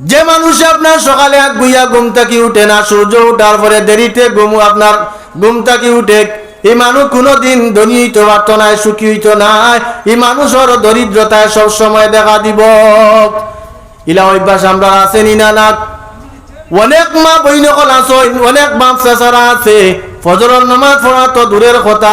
যে মানুষে আপনার সকালে হাত গুইয়া ঘুম থাকি উঠে না, সূর্য উঠার পরে দেরিতে ঘুম আপনার, ঘুম থাকি উঠে, এই মানুষ কোনো দিন ধনী হইতে পারত নাই সুখী হইত নাই এই মানুষের দরিদ্রতায় সব সময় দেখা দিব। ইলা অভ্যাস আমরা আসেনি না না? অনেক মা বইনকল আছে অনেক বাপ চাচারা আছে। ফজরের নামাজ পড়া তো দূরের কথা।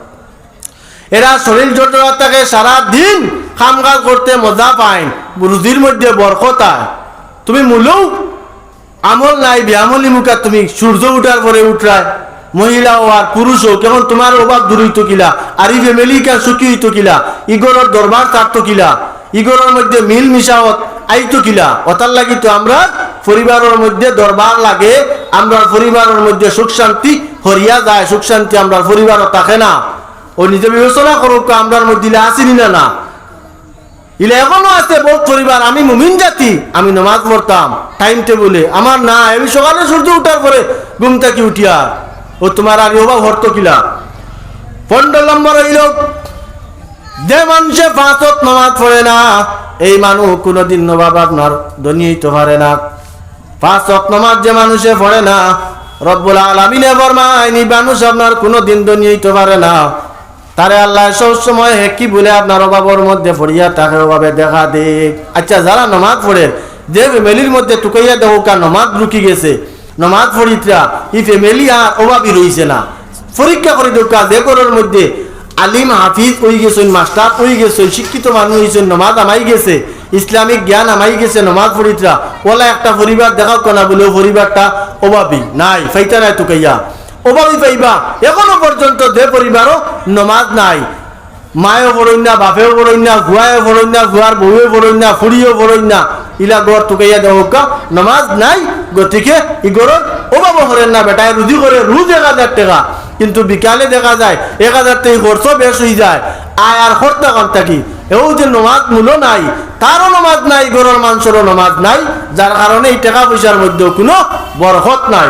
এরা শরীর থাকে সারা দিন কাম কাজ করতে মজা পায় রুজির মধ্যে বরকতায় তুমি মূলেও আমল নাই ব্যামলি মুখা তুমি সূর্য উঠার পরে উঠরায় মহিলা ও আর পুরুষ কেমন তোমার অভাব দূর হইতো কিলা, আর এই ফ্যামিলি কার সুখী হইতো কিলা, ইগরের দরবার থাকতো কিলা, ইগরের মধ্যে মিল মিশাওত আইতো কিলা। অতার লাগি তো আমরা পরিবারের মধ্যে দরবার লাগে, আমরা পরিবারের মধ্যে সুখ শান্তি হরিয়া যায়, সুখ শান্তি আমরা পরিবারও থাকে না। ও নিজে বিবেচনা করুক, আমরার দিলে আসিনি না না। ইলে এখনও আছে বহুত পরিবার আমি মুমিন জাতি, আমি নামাজ পড়তাম টাইম টেবুলে আমার না, আমি সকালে সূর্য উঠার পরে ঘুম থেকে উঠিয়া ও তোমার আর অভাব হরতো কিলা পনেরো নম্বর হইল, যে মানুষে পাঁচত নামাজ পড়ে না, এই মানুষ কোনোদিন নবাব আপনার ধনী হইতে পারে না। পাঁচ নামাজ যে মানুষে পড়ে না, রব্বুল আলমিনে বরমাইন এই মানুষ আপনার কোনোদিন ধনী হইতে পারে না। তারে আল্লাহ সব সময় কি বলে আপনার অভাবের মধ্যে পড়িয়া তাকে অভাবে দেখা দে। আচ্ছা যারা নমাজ পড়ে, যে ফ্যামিলির মধ্যে টুকাইয়া কার নমাজ রুকি গেছে, নমাজ পড়িতরা এই ফ্যামিলি আর অভাবই রইছে না। পরীক্ষা করে দেবো যে ঘরের মধ্যে আলিম, হাফিজ ওই গেছেন, মাস্টার ওই গেছে শিক্ষিত মানুষ হয়েছেন নমাজ আমাই গেছে, ইসলামিক জ্ঞান আমাই গেছে, নমাজ পড়িতরা, ওলা একটা পরিবার দেখাও কেনা বলে পরিবারটা অভাবী, নাই ফাইতা নাই টুকাইয়া। অভাবী পাইবা। এখনও পর্যন্ত যে পরিবারও নমাজ নাই। মায়েও পড়ইন না বাপেও পড়ইন না গুয়ায়ও পড়ইন না গুয়ার বউও পড়ইন না ফুড়িও পড়ইন না ইলা গড় টুকাইয়া দেওয়া নমাজ নাই, গতিকে ই গড়ত অভাব করেন না বেটায় রুজি করে রোজ এক হাজার টাকা। কিন্তু বিকালে দেখা যায়, এক হাজার টাকা খরচ বেশ হয়ে যায়। আয় আর খরচা কম থাকি এও যে নমাজ মূল্য নাই তারও নমাজ নাই গড়ের মানুষেরও নমাজ নাই যার কারণে এই টাকা পয়সার মধ্যেও কোনো বরকত নাই।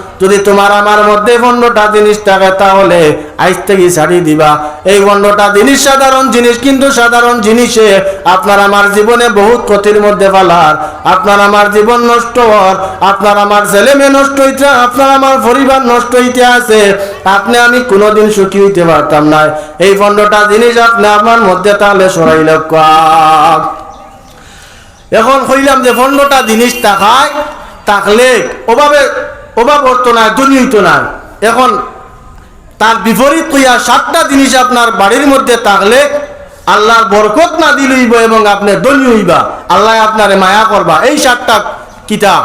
যদি তোমার আমার মধ্যে বন্ডটা জিনিস থাকে, তাহলে আজ থেকে ছাড়ি দিবা। এই বন্ডটা জিনিস সাধারণ জিনিস, কিন্তু সাধারণ জিনিসে আপনার আমার জীবনে বহুত ক্ষতির মধ্যে ফেলার আপনার আমার জীবন নষ্ট হওয়ার, আপনার আমার ছেলে মেয়ে নষ্ট হইতে, আপনার আমার পরিবার নষ্ট হইতে আছে, আপনি আমি কোনোদিন সুখী হইতে পারতাম না। এই বন্ডটা জিনিস আপনি আমার মধ্যে তাহলে সরাইল কাক এখন কইলাম যে পনেরোটা জিনিস তাকায় তাকলে অভাবে অভাব অর্থ নাই দুর্নী হইতো না এখন তার বিপরীত কইয়া সাতটা জিনিস আপনার বাড়ির মধ্যে থাকলে আল্লাহর বরকত না দিলইব এবং আপনি দলীয় হইবা। আল্লাহ আপনারে মায়া করবা। এই সাতটা কিতাব।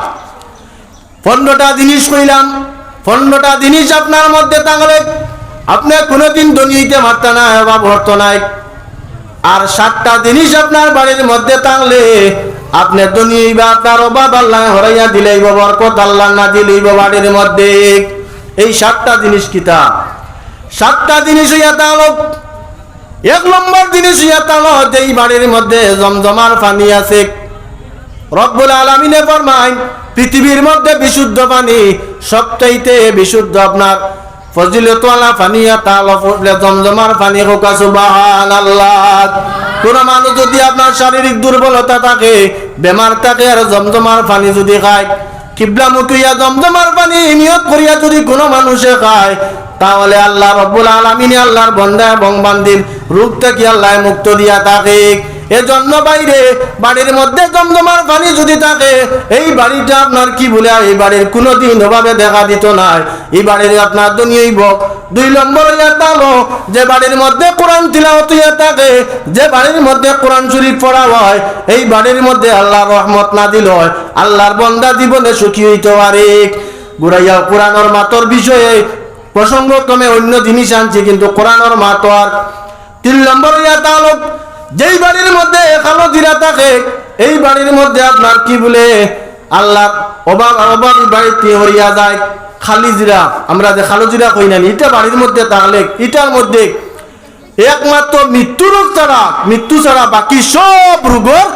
পনেরোটা জিনিস কইলাম। পনেরোটা জিনিস আপনার মধ্যে থাকলে আপনি কোনোদিন ধনী হইতে পারত না, অভাব হতো নাই। আর সাতটা জিনিস আপনার বাড়ির মধ্যে থাকলে আপনি দুনিয়া আপনার অভাব আল্লাহ হরাইয়া দিলেইব বরকত আল্লাহ না দিলেইব বাড়ির মধ্যে। এই সাতটা জিনিস কিতা সাতটা জিনিস হইয়া তাহলে এক নম্বর জিনিস হইয়া তাহলে যে এই বাড়ির মধ্যে জমজমার পানি আছে। রব্বুল আলমিনে ফরমাইন পৃথিবীর মধ্যে বিশুদ্ধ পানি সবচাইতে বিশুদ্ধ আপনার ফজিলতওয়ালা পানি তাহলে ফুটলে জমজমার পানি হোকা সুবাহান আল্লাহ কোন মানুষ যদি আপনার শারীরিক দুর্বলতা থাকে বেমার থাকে আর জমজমার পানি যদি খায় কিবলা মুখিয়া জমজমার পানি নিয়ত করিয়া যদি কোনো মানুষে খায়, তাহলে আল্লাহ রব্বুল আলমিনী আল্লাহর বন্ধা এবং বান্দির রূপ থেকে আল্লাহ মুক্ত দিয়া থাকে এজন্য বাইরে বাড়ির মধ্যে জমজমার পানি যদি থাকে, এই বাড়িটা আপনার কি বলে? এই বাড়ির কোনোদিন অভাবে দেখা দিত না। এই বাড়ির আপনার দুনিয়াই বক। দুই নম্বর হইয়া তালো যে বাড়ির মধ্যে কোরআন তিলাওয়াত হইয়া থাকে, যে বাড়ির মধ্যে কোরআন শরীফ পড়া হয়, এই বাড়ির মধ্যে আল্লাহর রহমত না দিল হয়। আল্লাহর বন্দা জীবনে সুখী হইতে পারে। গুড়াইয়া কোরআনের মাতর বিষয়ে প্রসঙ্গক্রমে অন্য জিনিস আনছি, কিন্তু কোরআনের মাতো আর তিন নম্বর হইয়া তাহলে যেই বাড়ির মধ্যে কালো জিরা থাকে, এই বাড়ির মধ্যে আপনার কি বলে? আল্লাহ অভাব অভাব বাড়িতে হইয়া যায়, খালি জিরা। আমরা যে খালো জিরা কই না এটা বাড়ির মধ্যে থাকলে এটার মধ্যে একমাত্র মৃত্যু রোগ ছাড়া, মৃত্যু ছাড়া বাকি সব রোগর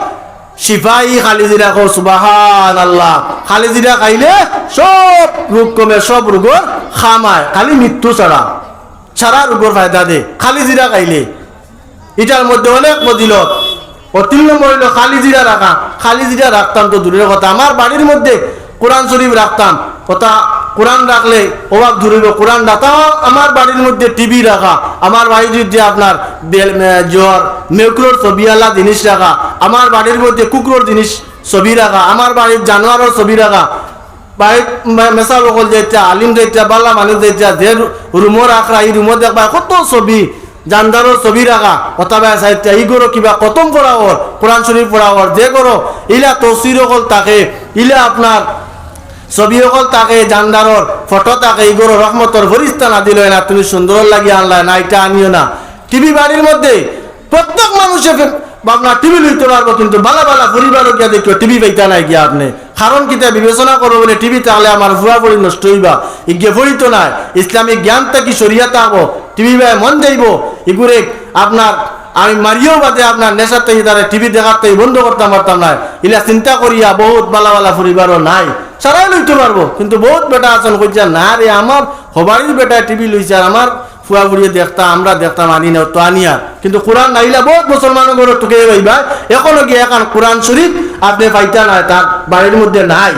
সিপাহী খালিজিরা কো সুবাহান আল্লাহ খালিজিরা খাইলে সব রোগ কমে, সব রোগর খামায় খালি মৃত্যু ছাড়া ছাড়া রোগর ফায়দা দে। খালিজিরা খাইলে। এটার মধ্যে অনেক মদিলত ও তিন নম্বর হইল খালি জিরা রাখা। খালি জিরা রাখতাম তো দূরের কথা। আমার বাড়ির মধ্যে কোরআন শরীফ রাখতাম। কথা কোরআন রাখলে অভাব ধরিব কোরআন রাখা আমার বাড়ির মধ্যে টিভি রাখা। আমার বাড়ির যে আপনার জ্বর মেকুরোর ছবিওয়ালা জিনিস রাখা। আমার বাড়ির মধ্যে কুকুরের জিনিস ছবি রাখা। আমার বাড়ির জানোয়ারের ছবি রাখা। বাড়ির মেসা লোকল যেটা আলিম যেটা বাল্লা মানুষ যেটা যে রুমর রাখা এই রুমত দেখবা কত ছবি। জানদারর ছবি রাখা অথবা সাহিত্য ই করো কিবা কতম পড়া ওর কোরআন শরীফ পড়া ওর যে করো ইলা তসির অকল তাকে, ইলা আপনার ছবি অকল তাকে জানদারর ফটো তাকে, ই করো রহমতর ফরিস্তা না দিল না, তুমি সুন্দর লাগিয়ে আনলা না এটা আনিও না। টিভি বাড়ির মধ্যে প্রত্যেক মানুষের আপনার টিভি লইতে পারব কিন্তু বালা বালা পরিবারও গিয়া দেখিও টিভি পাইতা নাই গিয়া আপনি। কারণ কিতা বিবেচনা করব বলে টিভি তাহলে আমার ভুয়া পড়ি নষ্ট হইবা। ইগে পড়িত নাই। ইসলামিক জ্ঞানটা কি সরিয়াতে হব টিভি ভাই মন যাইব এগুরে আপনার, আমি মারিও বাদে আপনার নেশার থেকে তারা টিভি দেখার থেকে বন্ধ করতে পারতাম না। ইলা চিন্তা করিয়া বহুত বালা বালা পরিবারও নাই। সারাই লইতে পারব, কিন্তু বহুত বেটা আছেন কইছা, না রে, আমার হবারির বেটা টিভি লইছে আর আমার ফুয়া ফুড়িয়ে দেখতাম আমরা দেখতাম, আনি না তো আনিয়া কিন্তু কোরআন নাইলা বহুত মুসলমানের ঘরে তোকে পাইবা এখনও গিয়ে এখন কোরআন শরীফ আপনি পাইতা নাই, তার বাড়ির মধ্যে নাই?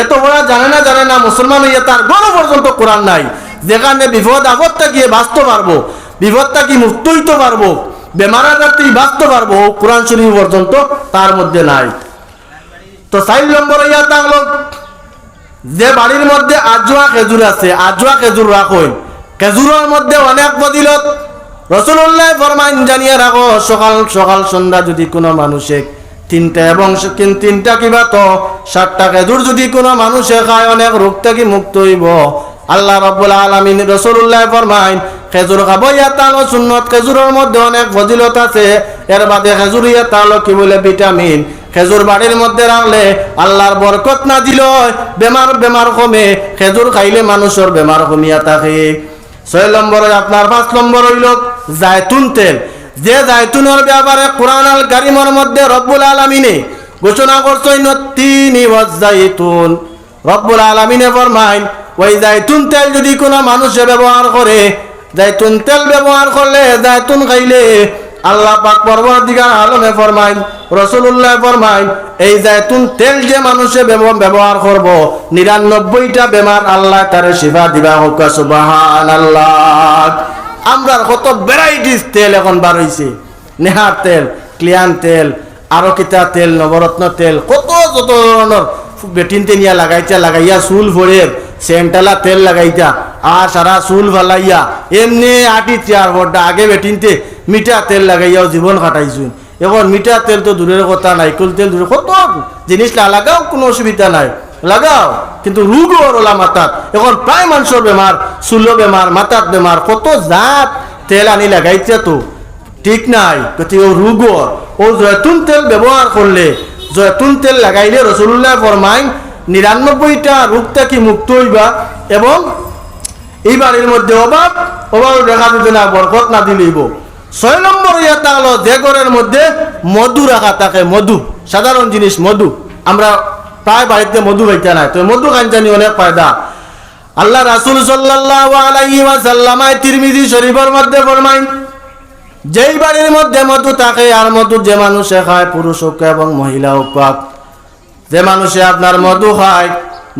এত ওরা জানে না জানে না, মুসলমান হইয়া তার গণ পর্যন্ত কোরআন নাই। যেখানে বিপদ আপদটা গিয়ে বাঁচতে পারব। বিপদটা কি মুক্ত হইতে পারব? বেমার আজার থেকে বাঁচতে পারব? কোরআন শরীফ পর্যন্ত তার মধ্যে নাই। তো চার নম্বর হইয়া থাকল যে বাড়ির মধ্যে আজোয়া খেজুর আছে, আজোয়া খেজুর রাখুন। খেজুরের মধ্যে অনেক বদিলত রসুল্লাহ ফরমাইন জানিয়ে রাখো, সকাল সকাল, সন্ধ্যা যদি কোনো মানুষে তিনটা এবং তিনটা কিবা তো সাতটা খেজুর যদি কোনো মানুষে খায়, অনেক রোগ থেকে মুক্ত হইব। আল্লাহ রব্বুল আলমিন রসুল্লাহ ফরমাইন খেজুর খাব ইয়া তালো সুন্নত খেজুরের মধ্যে অনেক ফজিলত আছে। এর বাদে খেজুর ইয়া তালো কি বলে ভিটামিন? খেজুর বাড়ির মধ্যে রাখলে আল্লাহর বরকত না দিল বেমার বেমার কমে। খেজুর খাইলে মানুষের বেমার কমিয়া থাকে ছয় নম্বরে আপনার পাঁচ নম্বর হইল জায়তুন তেল। যে জায়তুনের ব্যাপারে কোরআন আল কারিমের মধ্যে রব্বুল আলমিনে ঘোষণা করছেন তিনি জাইতুন। রব্বুল আলমিনে ফরমাইন ওই জাইতুন তেল যদি কোনো মানুষে ব্যবহার করে জাইতুন তেল ব্যবহার করলে জাইতুন খাইলে আল্লাহ পাক পরবর্তীকার আলমে ফরমাইন রসুল্লাহ ফরমাইন, এই জায়তুন তেল যে মানুষে ব্যব- ব্যবহার করব, নিরানব্বইটা বেমার আল্লাহ তারে শিফা দিবা হোক সুবাহান আল্লাহ আমরা কত ভ্যারাইটিস তেল এখন বার হইছে। নেহার তেল, ক্লিয়ান তেল আরও কিতা তেল, নবরত্ন তেল, কত যত ধরনের বেটিন নিয়া লাগাইতা, লাগাইয়া চুল ভরে সেন্টালা তেল লাগাইতা আর সারা চুল ফালাইয়া, এমনি আটি চেয়ার বড্ডা আগে বেটিনতে মিঠা তেল লাগাইয়াও জীবন কাটাইছুন। এখন মিঠা তেল তো দূরের কথা নাইকল তেল দূরে কত জিনিস না লাগাও কোনো অসুবিধা নাই। লাগাও, কিন্তু রোগ ওলা মাথাত। এখন প্রায় মানুষের বেমার চুলো বেমার মাথাত বেমার কত জাত তেল আনি লাগাইছে তো? ঠিক নাই, গতিকে ও রোগ ও জয়তুন তেল ব্যবহার করলে জয়তুন তেল লাগাইলে রসুল্লাহ ফরমাইন নিরানব্বইটা রোগ থেকে মুক্ত হইবা, এবং এই বাড়ির মধ্যে অভাব অভাব দেখা দিবে না, বরকত না দিলেইব ছয় নম্বর ইয়েটা হলো যে ঘরের মধ্যে মধু রাখা থাকে, মধু। সাধারণ জিনিস, মধু। আমরা প্রায় বাড়িতে মধু পাইতে নাই, তো মধু কাঞ্চানি অনেক ফায়দা। আল্লাহ রাসুল ওয়াসাল্লামায় তিরমিজি শরীফের মধ্যে ফরমাইন যেই বাড়ির মধ্যে মধু থাকে আর মধু যে মানুষে খায়, পুরুষ হোক এবং মহিলা হোক যে মানুষে আপনার মধু খায়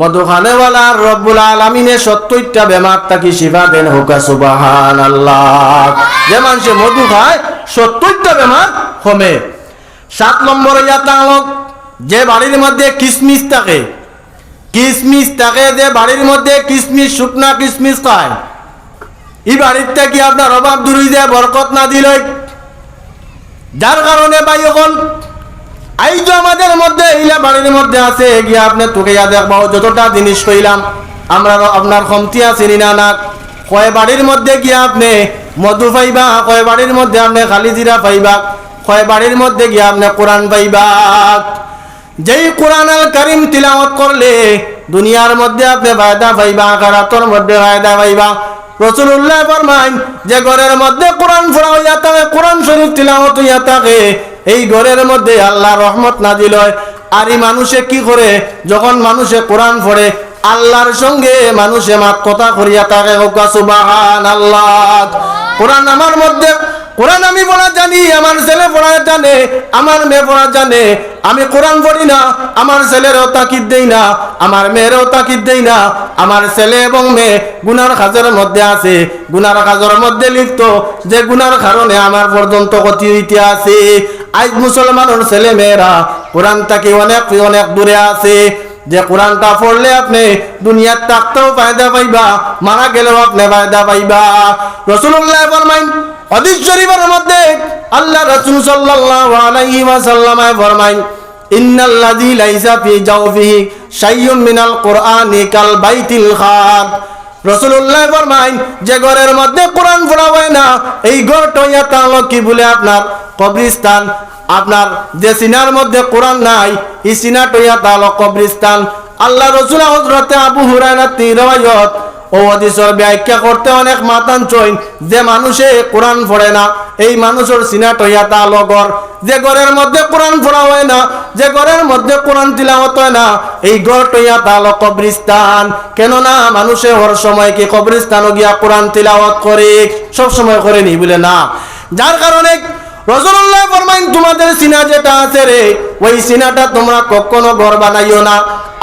মধু খানেওয়ালা রব্বুল আলমিনে সত্তরটা বেমার তাকে শিবা দেন হোকা সুবাহান আল্লাহ যে মানুষে মধু খায়, সত্তরটা বেমার কমে। সাত নম্বর লোক যে বাড়ির মধ্যে কিসমিস থাকে কিসমিস থাকে, যে বাড়ির মধ্যে কিসমিস, শুকনা কিসমিস খায়। এই বাড়ির থেকে আপনার অভাব দূর যায়, বরকত না দিল। যার কারণে এখন এই যে আমাদের মধ্যে এইলা বাড়ির মধ্যে আছে, গিয়ে আপনি তোকে ইয়া দেখব, যতটা জিনিস কইলাম, আমরা আপনার কমতি আছে না না। কয় বাড়ির মধ্যে গিয়ে আপনি মধু পাইবা, কয় বাড়ির মধ্যে আপনি খালি জিরা পাইবা, কয় বাড়ির মধ্যে গিয়ে আপনি কোরআন পাইবা। যেই কোরআন আল করিম তিলাওয়াত করলে দুনিয়ার মধ্যে আপনি ফায়দা পাইবা, আখারাতর মধ্যে ফায়দা পাইবা। রসুল্লাহ ফরমান যে ঘরের মধ্যে কোরআন পড়া হইয়া থাকে, কোরআন শরীফ তিলাওয়াত হইয়া থাকে এই ঘরের মধ্যে আল্লাহ রহমত নাজিল হয়। আর এই মানুষে কি করে? যখন মানুষে কোরআন পড়ে, আল্লাহর সঙ্গে মানুষে মাত কথা করিয়া সুবাহান আল্লাহ কোরআন আমার মধ্যে, কোরআন আমি পড়া জানি, আমার ছেলে পড়া জানে, আমার মেয়ে পড়া জানে, আমি কোরআন পড়ি না, আমার ছেলেরও তাকিদ দেই না, আমার মেয়েরও তাকিদ দেই না, আমার ছেলে এবং মেয়ে গুনার কাজের মধ্যে আছে, গুনার কাজের মধ্যে লিপ্ত, যে গুনার কারণে আমার পর্যন্ত ক্ষতি হইতে আছে। আজ মুসলমানের ছেলে মেয়েরা কোরআন তাকে অনেক অনেক দূরে আছে। যে কোরআনটা পড়লে আপনি দুনিয়ার থাকতেও ফায়দা পাইবা, মারা গেলেও আপনি ফায়দা পাইবা। রসুল্লাহ ফরমাইন, হদিস শরীফের মধ্যে আল্লাহ রাসূল সাল্লাল্লাহু আলাইহি ওয়াসাল্লাম ফরমাইন, ইন্নাল্লাযী লাইসা ফি জাওফিহি শাইয়ুম মিনাল কুরআনি কাল বাইতিল খাদ। রসুল্লাহ ফরমাইন, যে ঘরের মধ্যে কোরআন পড়া হয় না, এই ঘরটা ইয়াতা হলো কি বলে আপনার কবরিস্তান আপনার যে সিনার মধ্যে কোরআন নাই, এই সিনাটা ইয়াতা হলো কবরিস্তান আল্লাহ রসুল হজরতে আবু হুরায়না তিরওয়ায়ত ও হাদিসের ব্যাখ্যা করতে অনেক মাতান চইন। যে মানুষে কোরআন পড়ে না, এই মানুষের সিনাট হইয়া তা লগর। যে ঘরের মধ্যে কোরআন পড়া হয় না, যে ঘরের মধ্যে কোরআন তিলাওয়াত হয় না, এই ঘরটা ইয়া তা হলো কবরিস্তান কেননা মানুষে হর সময় কি কবরিস্তানও গিয়া কোরআন তিলাওয়াত করে, সব সময় করে নি বলে না। যার কারণে রসুল্লাহ ফরমাইন, তোমাদের সিনা যেটা আছে রে, ওই সিনাটা তোমরা কখনো ঘর বানাইও না।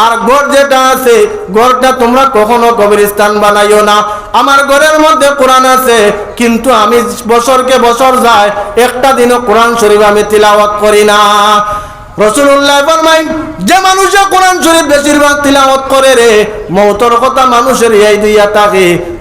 আর ঘর যেটা আছে, ঘরটা তোমরা কখনো কবরস্থান বানাইও না। আমার ঘরের মধ্যে কোরআন আছে, কিন্তু আমি বছরকে বছর যায়, একটা দিনও কোরআন শরীফ আমি তিলাওয়াত করি না। রসুল্লাহ ফরমাইন, যে মানুষে কোরআন শরীফ বেশিরভাগ তিলাওয়াত করে রে, মৌতর কথা মানুষের এই দুইয়া থাকে।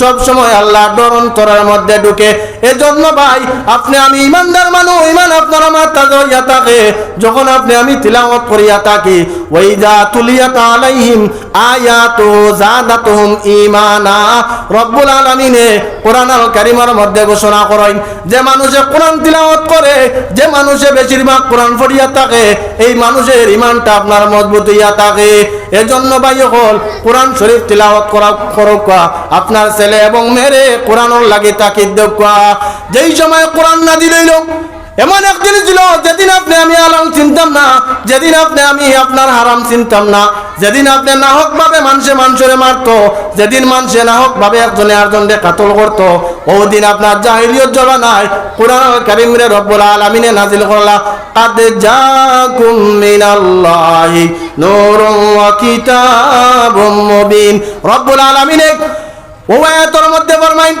সব সময় আল্লাহ ডর অন্তরের মধ্যে ঢুকে। এজন্য ভাই, আপনি আমি ইমানদার মানুষ, ইমান আপনার আমার তাজা হইয়া থাকে। যখন আপনি আমি তিলাওয়াত করিয়া থাকি ওয়াইদা তুলিয়াত আলাইহিম আয়াতু জাদাতুহুম ঈমানা। রব্বুল আলামিনে কোরআন আল কারীমের মধ্যে ঘোষণা করেন, যে মানুষে কোরআন তিলাওয়াত করে, যে মানুষে বেশিরভাগ কোরআন পড়িয়া থাকে, এই মানুষের ইমানটা আপনার মজবুত হইয়া থাকে। এজন্য ভাই হল কোরআন শরীফ তিলাওয়াত করা করক আপনার ছেলে এবং মেরে কোরআনর লাগে তাকে দেখা যেই সময় কোরআন না দিল এমন একদিন ছিল, যেদিন আপনি আমি আলম চিনতাম না, যেদিন আপনি আমি আপনার হারাম চিনতাম না। যেদিন আপনি নাহক ভাবে মানুষে মানুষের মারত, যেদিন মানুষে নাহক ভাবে একজনে আরেকজনকে কাতল করত ওদিন আপনার জাহিলিয়ত জমা নাই। কোরআন কারিমরে রব্বুল আলামিনে নাজিল করলা, কাদ জাকুম মিনাল্লাহি নূরুন ওয়া কিতাবুম মুবিন। রব্বুল আলামিনে আয়াতের মধ্যে ফরমাইন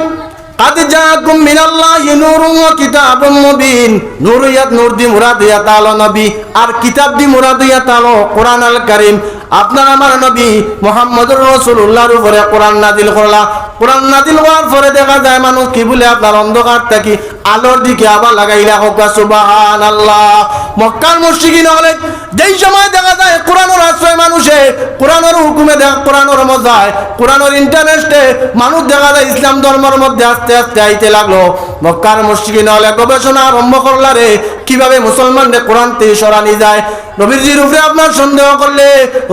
قد جاءكم من الله نور وكتاب مبين নূর ইয়াত নূর দি মুরাদ ইয়াত আলো নবী আর কিতাব দি মুরাদ ইয়াত আলো কোরআন আল কারীম আপনার আমার নবী মোহাম্মদুর রাসূলুল্লাহর উপরে কোরআন নাজিল করলা কোরআন নাজিল হওয়ার পরে দেখা যায় মানুষ কি বলে আপনার অন্ধকার থাকি আলোর দিকে আবার লাগাইলা হোক সুবহানাল্লাহ মক্কার মুশরিকিন হলে যেই সময় দেখা যায় কোরআনের আশ্রয় মানুষে, কোরআনের হুকুমে দেখা, কোরআনের মজায়, কোরআনের ইন্টারনেটে মানুষ দেখা যায় ইসলাম ধর্মের মধ্যে আস্তে আস্তে আইতে লাগল। মক্কার মুশরিকিন হলে গবেষণা আরম্ভ করলা রে, কীভাবে মুসলমানদের কোরআন থেকে সরানি যায়। নবীজির উপরে আপনার সন্দেহ করলে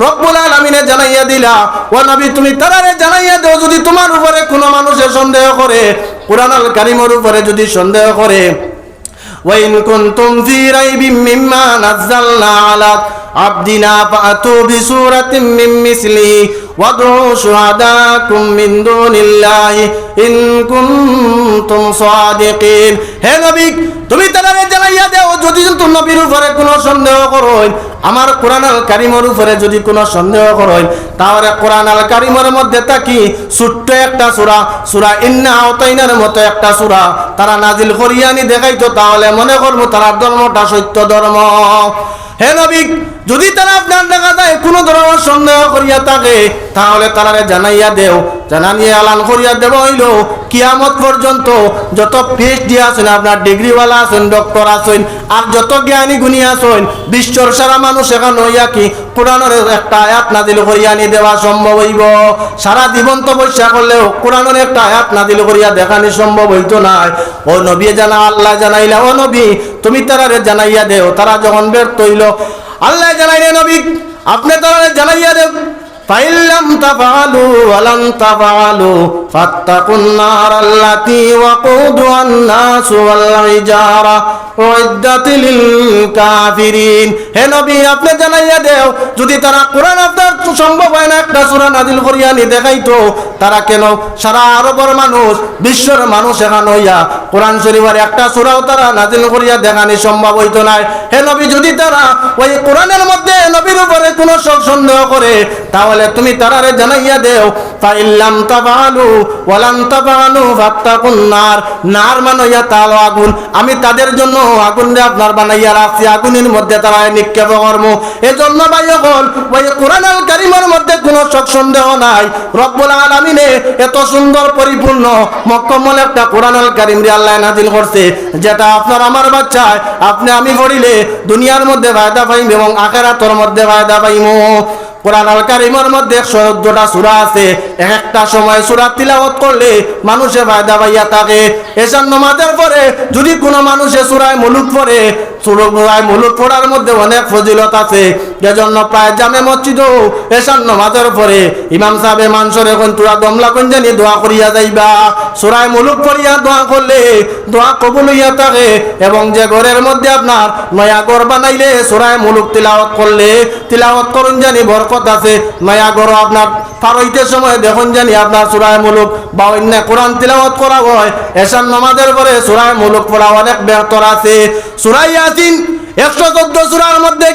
রব্বুল আলামিনে জানাইয়া দিলা, ও নবী, তুমি তারারে জানাইয়া দাও, যদি তোমার উপরে কোনো মানুষের সন্দেহ করে কোরআন আল কারিমের উপরে যদি সন্দেহ করে। وإن كنتم في ريب مما نزلنا على عبدنا فأتوا بسورة من مثله وادعوا شهداءكم من دون الله إن كنتم صادقين হে নবী তুমি তাদের জানাইয়া দেও যদি তুমি নবীর উপরে কোনো সন্দেহ করো আমার কোরআন আল কারিমের উপরে যদি কোনো সন্দেহ করো তাহলে কোরআন আল কারিমের মধ্যে থাকি ছোট্ট একটা সূরা সূরা ইন্না আওতাইনার মতো একটা সূরা তারা নাজিল করিয়ানি দেখাইতো তাহলে মনে করবো তার ধর্মটা সত্য ধর্ম হে নবী, যদি তারা আপনার দেখা যায়, কোনো ধরনের সন্দেহ করিয়া থাকে, তাহলে তারা জানাইয়া দেও। জানানিয়ে আলান করিয়া দেব হইল, কিয়ামত পর্যন্ত যত পিএইচডি আছেন, আপনার ডিগ্রিওয়ালা আছেন, ডক্টর আছেন, আর যত জ্ঞানী গুণী আছেন, বিশ্বর সারা মানুষ এখানে হইয়া কি কোরআনের একটা আয়াত নাদিল করিয়া আনি দেওয়া সম্ভব হইব? সারা জীবন তো বৈশা করলেও কোরআনের একটা আয়াত নাদিল করিয়া দেখানি সম্ভব হইতো না ও নবী জানা, আল্লাহ জানাইলা, ও নবী তুমি তারারে জানাইয়া দেও, তারা যখন ব্যর্থ হইল আল্লাহ জানাইলে নবী, আপনি তারা জানাইয়া দেও। হে আপনি জানাইয়া দেও, যদি তারা কোরআন আপনার সম্ভব হয় না, একটা করিয়া নি দেখাইতো, তারা কেন সারা আরবর মানুষ, বিশ্বর মানুষ এখান হইয়া কোরআন শরীফের একটা সুরাও তারা নাজিল করিয়া দেখানি সম্ভব হইতো নাই। হে নবী, যদি তারা ওই কোরআনের মধ্যে নবীর উপরে কোনো সন্দেহ করে, তাহলে তুমি তারারে জানাইয়া দেও, ফাইল্লাম তাবালু ওয়ালাম তাবালু ফাত্তাকুন নার। নার মানইয়া তাল আগুন। আমি তাদের জন্য আগুন রে আপনার বানাইয়া রাখছি, আগুনের মধ্যে তারা নিক্ষেপ কর্ম। এজন্য ভাই হল ওই কোরআন আল কারিমের মধ্যে কোনো সব সন্দেহ নাই। রব্বুল আলামিনে এত সুন্দর পরিপূর্ণ মক্কমল একটা কোরআন আল কারিম রে আল্লাহ নাজিল করছে, যেটা আপনার আমার বাচ্চায়, আপনি আমি পড়িলে দুনিয়ার মধ্যে ফায়দা পাইম এবং আখেরাতর মধ্যে ফায়দা পাইমু। কোরআন আল কারিমের মধ্যে চোদ্দটা সুরা আছে। এক একটা সময় সুরা তিলাওয়াত করলে মানুষে ফায়দা পাইয়া থাকে। এসব নমাজের পরে যদি কোনো মানুষে সুরায় মুলুক পড়ে, সুরায় মুলুক পড়ার মধ্যে অনেক ফজিলত আছে। এজন্য প্রায় জামে পরে ইমাম এখন তোরা দমলা কঞ্জানি দোয়া করিয়া যাইবা। সুরায় মুলুক পড়িয়া দোয়া করলে দোয়া কবুল হইয়া থাকে এবং যে ঘরের মধ্যে আপনার নয়া ঘর বানাইলে সুরায় মুলুক তিলাওয়াত করলে, তিলাওয়াত করুন জানি বরকত আছে। নয়া গড় আপনার ফারইতে সময় দেখুন জানি আপনার সুরায় মুলুক বা অন্য কোরআন তিলাওয়াত করা হয়। এসান নমাদের পরে সুরায় মুলুক পড়া অনেক বেহতর আছে। সুরাই আসিন একশো চোদ্দ সুরার মধ্যে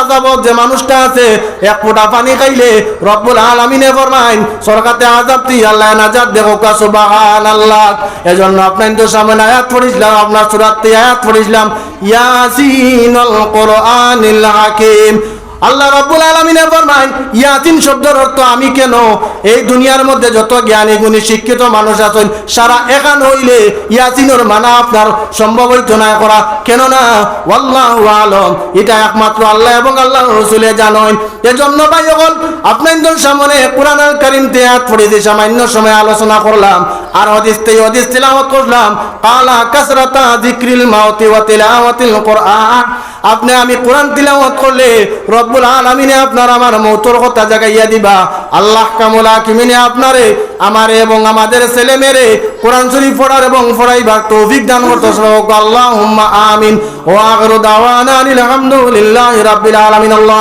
আজাব যে মানুষটা আছে, এক ফোঁটা পানি খাইলে রব্বুল আলামিনে ফরমাইন সরকারতে আজাব তুই আল্লাহ নাজাত দেখো সুবহানাল্লাহ। এজন্য আপনার সামনে আয়াত পড়িছিলাম, আপনার আয়াত হাকিম। আল্লাহ ফরমান ইয়াতিন শব্দের অর্থ আমি কেন? এই দুনিয়ার মধ্যে যত জ্ঞানী গুণী শিক্ষিত মানুষ আছেন, সারা একান হইলে ইয়াতিনের মানা আপনার সম্ভব না করা। কেন না আল্লাহু আলম, এটা একমাত্র আল্লাহ এবং আল্লাহ রসুলে জানেন। এজন্য ভাই সকল আপনাদের সামনে কোরআন কারিম তেয়াত পড়েছি সামান্য সময় আলোচনা করলাম। আর হদিস তে হদিস তিলাওয়াত করলাম কালা কাসরাতা যিকরিল মাউতি ওয়া তিলাওয়াতিল কোরআন। আপনি আমি কোরআন তিলাওয়াত করলে রব্বুল আলামিনে আপনার আমার মৌতর কথা জাগাইয়া দিবা। আল্লাহ কামুল হাকিমিনে আপনারে, আমারে এবং আমাদের ছেলে মেরে কোরআন শরীফ পড়ার এবং পড়াইবার তৌফিক দান করতে আল্লাহুম্মা আমিন। ওয়া আখিরু দাওয়ানা আলহামদুলিল্লাহি রাব্বিল আলামিন। আল্লাহ